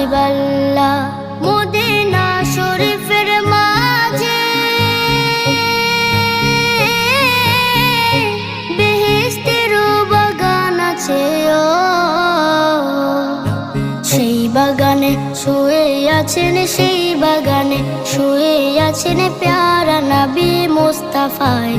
হাবিবাল্লাহ Medina শরীফের মাঝে বেহেশতের বাগান আছে সেই বাগানে শুয়ে আছেন, সেই বাগানে শুয়ে আছেন প্যারা নবী মুস্তাফায়।